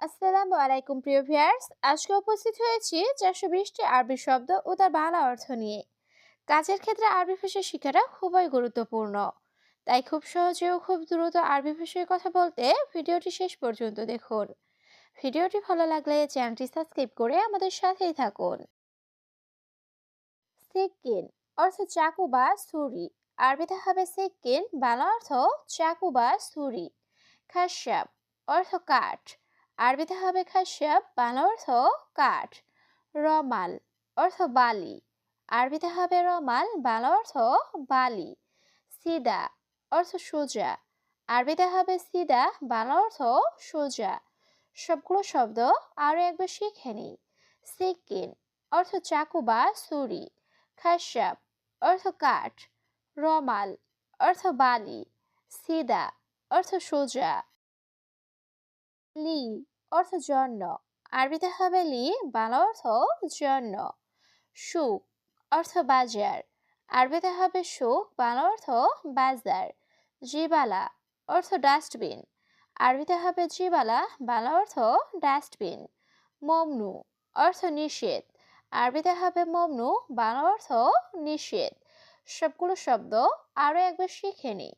আসসালামু আলাইকুম, প্রিয় ভিউয়ার্স। আজকে উপস্থিত হয়েছি চারশো বিশটি আরবি শব্দ ও তার বাংলা অর্থ নিয়ে। কাজের ক্ষেত্রে আরবি ভাষা শেখাটা খুবই গুরুত্বপূর্ণ। তাই খুব সহজে ও খুব দ্রুত আরবি ভাষায় কথা বলতে ভিডিওটি শেষ পর্যন্ত দেখুন। ভিডিওটি ভালো লাগলে চ্যানেলটি সাবস্ক্রাইব করে আমাদের সাথেই থাকুন। সিকিন অর্থ চাকু বা ছুরি। আরবিতে হবে সিকিন বাংলা অর্থ চাকু বা ছুরি। খাসাব অর্থ কাঠ। আরবিতে হবে খাসাব বাংলা অর্থ কাঠ, রমাল অর্থ বালি। আরবিতে হবে রমাল বাংলা অর্থ বালি। সিদা অর্থ সোজা। আরবিতে হবে সিদা বাংলা অর্থ সোজা। সবগুলো শব্দ আরও একবার শিখে নিই। সিকিন অর্থ চাকু বা ছুরি। খাসাব অর্থ কাঠ। রমাল অর্থ বালি। সিদা অর্থ সোজা। লি অর্থ জন্য। আরবিতে হবে লি, বাংলা অর্থ জন্য। সুখ অর্থ বাজার। আরবিতে হবে সুখ, বাংলা অর্থ বাজার। জিবালা অর্থ ডাস্টবিন। আরবিতে হবে জিবালা, বাংলা অর্থ ডাস্টবিন। মমনু অর্থ নিষেধ। আরবিতে হবে মমনু, বাংলা অর্থ নিষেধ। সবগুলো শব্দ আরও একবার শিখে নি।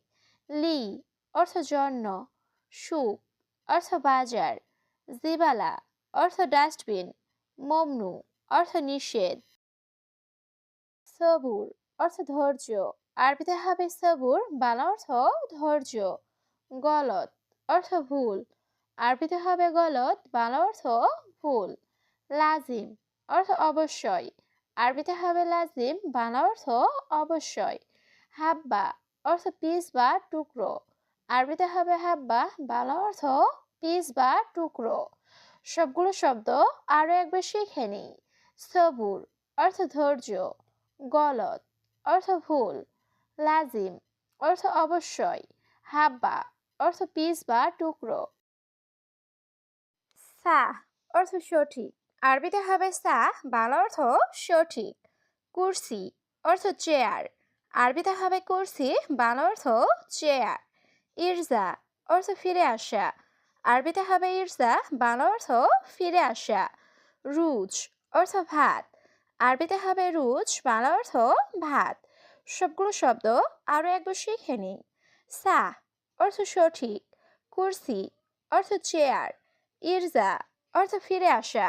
লি অর্থ জন্য। সুখ অর্থ বাজার, জিবালা, অর্থ ডাস্টবিন, মমনু, অর্থ নিষেধ। সবুর, অর্থ ধৈর্য। আরবিতে হবে সবুর, বাংলা অর্থ ধৈর্য। গলত অর্থ ভুল। আরবিতে হবে গলত বাংলা অর্থ ভুল। লাজিম, অর্থ অবশ্যই। আরবিতে হবে লাজিম, বাংলা অর্থ অবশ্যই। হাব্বা, অর্থ পিস বা টুকরো। আরবিতে হবে হাব্বা, বাংলা অর্থ পিস বা টুকরো। সবগুলো শব্দ আরও একবার শিখে নিই। সবুর অর্থ ধৈর্য। গলত, অর্থ ভুল। লাজিম, অর্থ অবশ্যই। হাব্বা, অর্থ পিস বা টুকরো। সা, অর্থ সঠিক। আরবিতে হবে সা, বাংলা অর্থ সঠিক। কুরসি, অর্থ চেয়ার। আরবিতে হবে কুরসি, বাংলা অর্থ চেয়ার। ইরজা অর্থ ফিরে আসা। আরবিতে হবে ইরজা, বাংলা অর্থ ফিরে আসা। রুজ অর্থ ভাত। আরবিতে হবে রুজ, বাংলা অর্থ ভাত। সবগুলো শব্দ আরও একবার শিখে নিই। সা অর্থ সঠিক। কুরসি অর্থ চেয়ার। ইরজা অর্থ ফিরে আসা।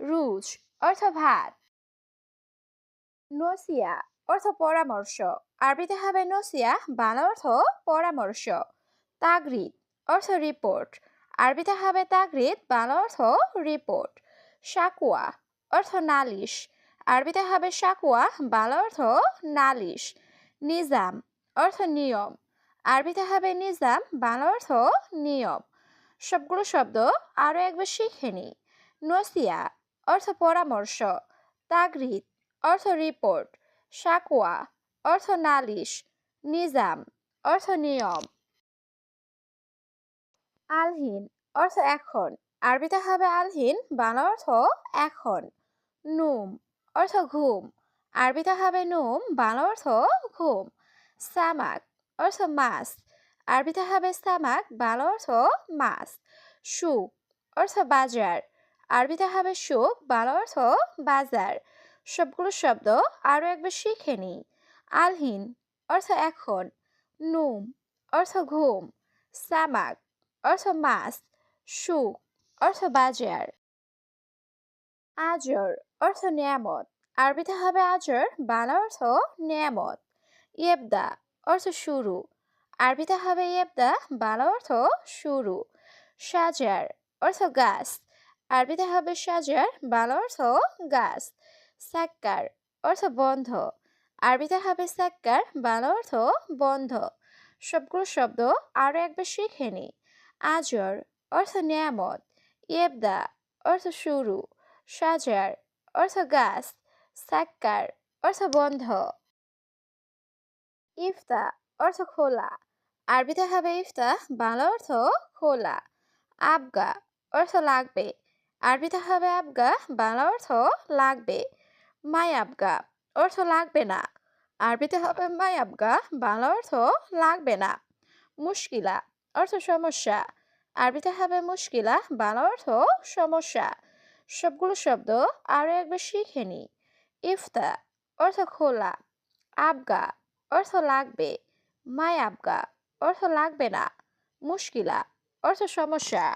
রুজ অর্থ ভাত। নসিয়া অর্থ পরামর্শ। আরবিতে হবে নসিয়া, বাংলা অর্থ পরামর্শ। তাগরিদ, অর্থ রিপোর্ট আরবিতে হবে তাগরিদ, বাংলা অর্থ রিপোর্ট সাকুয়া অর্থ নালিশ। আরবিতে হবে সাকুয়া বাংলা অর্থ নালিশ। নিজাম, অর্থ নিয়ম। আরবিতে হবে নিজাম, বাংলা অর্থ নিয়ম। সবগুলো শব্দ আরও একবার শিখে নিই নসিয়া, অর্থ পরামর্শ। তাগরিদ, অর্থ রিপোর্ট সাকুয়া অর্থ নালিশ। নিজাম, অর্থ নিয়ম। আলহিন অর্থ এখন। আরবিতে হবে আলহিন, বাংলা অর্থ এখন। নুম অর্থ ঘুম। আরবিতে হবে নুম, বাংলা অর্থ ঘুম। সামাক অর্থ মাছ। আরবিতে হবে সামাক, বাংলা অর্থ মাছ। সুখ অর্থ বাজার। আরবিতে হবে সুখ, বাংলা অর্থ বাজার। সবগুলো শব্দ আরও একবার শিখে নিই। আলহিন অর্থ এখন। নুম অর্থ ঘুম। সামাক অর্থ মাছ সুখ অর্থ বাজার আজর অর্থ নিয়ামত আরবিতে হবে আজর, বাংলা অর্থ নিয়ামত। ইয়েবদা, অর্থ শুরু। আরবিতে হবে ইয়েবদা, বাংলা অর্থ শুরু। সাজার, অর্থ গাছ। আরবিতে হবে সাজার, বাংলা অর্থ গাছ। সাক্কার, অর্থ বন্ধ। আরবিতে হবে সাক্কার, বাংলা অর্থ বন্ধ। সবগুলো শব্দ আরও একবার শিখে নিই আজর, অর্থ নিয়ামত ইয়েবদা অর্থ শুরু সাজার অর্থ গাছ, সাক্কার, অর্থ বন্ধ। ইফতা, অর্থ খোলা। আরবিতে হবে ইফতা, বাংলা অর্থ খোলা। আবগা, অর্থ লাগবে। আরবিতে হবে আবগা, বাংলা অর্থ লাগবে। মাই আবগা, অর্থ লাগবে না। আরবিতে হবে মাই আবগা, বাংলা অর্থ লাগবে না। মুশকিলা অর্থ সমস্যা। আরবিতে হবে মুশকিলা, বাংলা অর্থ সমস্যা। সবগুলো শব্দ আরও একবার শিখে নি ইফতা, অর্থ খোলা। আবগা, অর্থ লাগবে। মাই আবগা, অর্থ লাগবে না। মুশকিলা, অর্থ সমস্যা।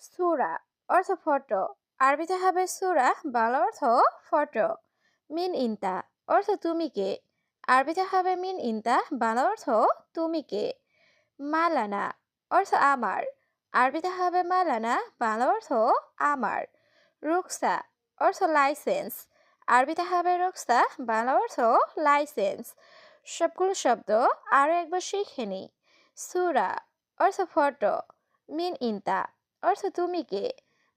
সুরা, অর্থ ফটো। আরবিতে হবে সুরা, বাংলা অর্থ ফটো। মিন ইনতা, অর্থ তুমি কে? আরবিতে হবে মিন ইনতা বাংলা অর্থ তুমি কে? মালানা অর্থ আমার। আরবিতে হবে মালানা, বাংলা অর্থ আমার। রুকসা অর্থ লাইসেন্স। আরবিতে হবে রুকসা বাংলা অর্থ লাইসেন্স। সবগুলো শব্দ আরও একবার শিখে নি। সুরা অর্থ ফটো, মিন ইনতা অর্থ তুমি কে?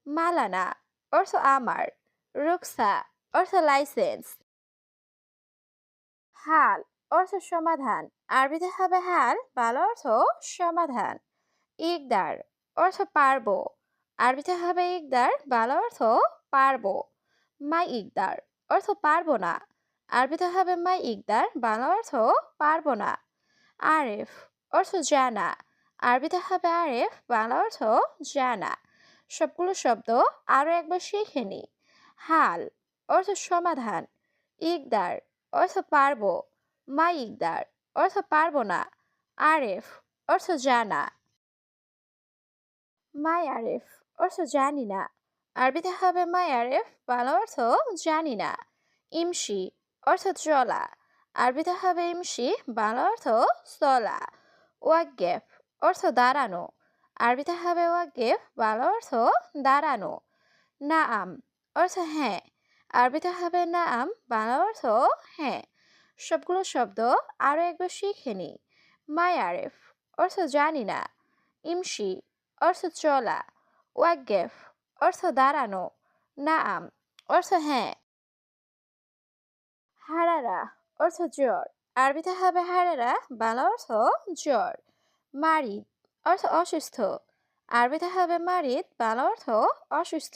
মালানা অর্থ আমার। রুকসা অর্থ লাইসেন্স। হাল অর্থ সমাধান। আরবিতে হবে হাল, বাংলা অর্থ সমাধান। ইকদার অর্থ পারব। আরবিতে হবে ইকদার, বাংলা অর্থ পারব। মাই ইকদার অর্থ পারব না। আরবিতে হবে মাই ইকদার, বাংলা অর্থ পারব না। আরেফ অর্থ জানা। আরবিতে হবে আরেফ, বাংলা অর্থ জানা। সবগুলো শব্দ আরও একবার শিখে নি। হাল অর্থ সমাধান। ইকদার অর্থ পারব মাই ইকদার অর্থ পারব না, আরেফ। অর্থ জানা। মাই আরেফ। অর্থ জানি না। আরবিতে হবে মাই আরেফ, বাংলা অর্থ জানি না। ইমশি। অর্থ চলা। আরবিতে হবে ইমশি, বাংলা অর্থ চলা। ওয়াগেফ অর্থ দাঁড়ানো। আরবিতে হবে ওয়াগেফ বাংলা অর্থ দাঁড়ানো। না আম অর্থ হ্যাঁ। আরবিতে হবে না আম বাংলা অর্থ হ্যাঁ সবগুলো শব্দ আরও একবার শিখে নি মাই আরেফ, অর্থ জানি না। ইমশি, অর্থ চলা। ওয়াগেফ অর্থ দাঁড়ানো। না আম অর্থ হ্যাঁ। হারারা, অর্থ জ্বর। আরবিতে হবে হারারা, বাংলা অর্থ জ্বর। মারিদ, অর্থ অসুস্থ। আরবিতে হবে মারিদ, বাংলা অর্থ অসুস্থ।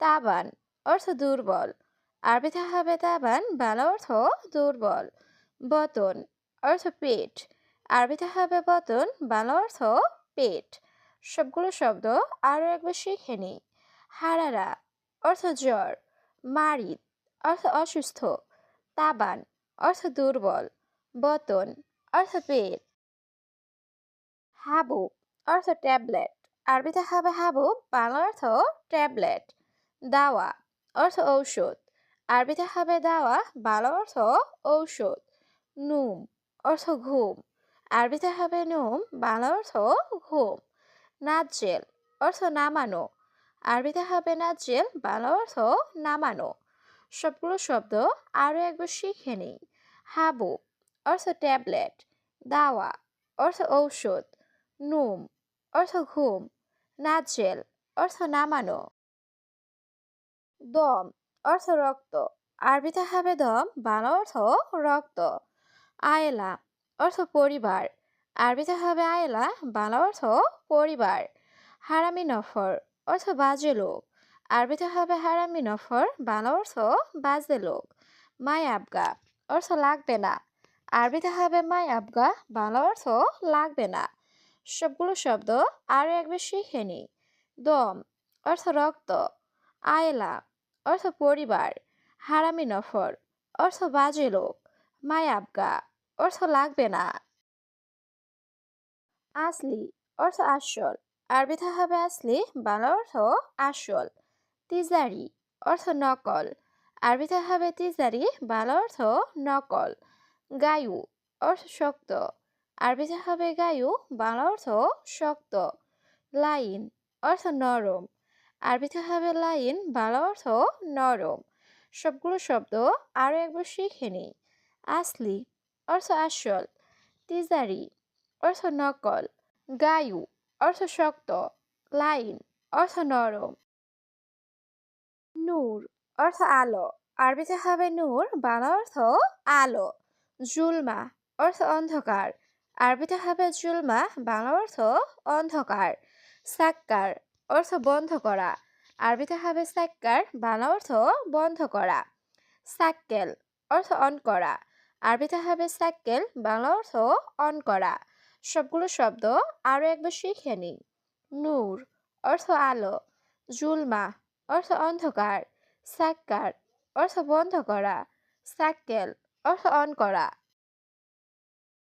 তাবান অর্থ দুর্বল। আরবিতে হবে তাবান বাংলা অর্থ দুর্বল। বতন, অর্থ পেট। আরবিতে হবে বতন, বাংলা অর্থ পেট। সবগুলো শব্দ আরও একবার শিখে নিই। হারারা, অর্থ জ্বর। মারিদ, অর্থ অসুস্থ। তাবান, অর্থ দুর্বল। বতন, অর্থ পেট। হাবুব, অর্থ ট্যাবলেট। আরবিতে হবে হাবুব, বাংলা অর্থ ট্যাবলেট। দাওয়া অর্থ ঔষধ। আরবিতে হবে দাওয়া বাংলা অর্থ ঔষধ। নুম অর্থ ঘুম। আরবিতে হবে নুম, বাংলা অর্থ ঘুম। নাজেল অর্থ নামানো। আরবিতে হবে নাজেল বাংলা অর্থ নামানো। সবগুলো শব্দ আরও একবার শিখে নিই। হাবু অর্থ ট্যাবলেট। দাওয়া অর্থ ঔষধ। নুম অর্থ ঘুম। নাজেল অর্থ নামানো। দম, অর্থ রক্ত। আরবিতে হবে দম, বাংলা অর্থ রক্ত। আয়লা, অর্থ পরিবার। আরবিতে হবে আয়লা, বাংলা অর্থ পরিবার। হারামি নফর, অর্থ বাজে লোক। আরবিতে হবে হারামি নফর, বাংলা অর্থ বাজে লোক। মাই আবগা, অর্থ লাগবে না। আরবিতে হবে মাই আবগা, বাংলা অর্থ লাগবে না। সবগুলো শব্দ আরও একবার শিখে নি দম, অর্থ রক্ত। আয়লা অর্থ পরিবার, হারামি নফর, অর্থ বাজে লোক মাই আবগা, অর্থ লাগবে না। আসলি, অর্থ আসল আরবিতে হবে আসলি, বাংলা অর্থ আসল। তিজারি অর্থ নকল আরবিতে হবে তিজারি বাংলা অর্থ নকল। গায়ু, অর্থ শক্ত আরবিতে হবে গায়ু, বাংলা অর্থ শক্ত। লাইন, অর্থ নরম আরবিতে হবে লাইন, বাংলা অর্থ নরম। সবগুলো শব্দ আরও একবার শিখে নিই। আসলি, অর্থ আসল। তিজারি, অর্থ নকল। গায়ু, অর্থ শক্ত। লাইন, অর্থ নরম। নূর, অর্থ আলো। আরবিতে হবে নূর, বাংলা অর্থ আলো। জুলমা, অর্থ অন্ধকার। আরবিতে হবে জুলমা, বাংলা অর্থ অন্ধকার। সাক্কার অর্থ বন্ধ করা। আরবিতে হবে সাক্কার, বাংলা অর্থ বন্ধ করা। সাক্কেল, অর্থ অন করা। আরবিতে হবে সাক্কেল, বাংলা অর্থ অন করা। সবগুলো শব্দ আরও একবার শিখে নিন নূর, অর্থ আলো। জুলমা, অর্থ অন্ধকার। সাক্কার, অর্থ বন্ধ করা। সাক্কেল, অর্থ অন করা।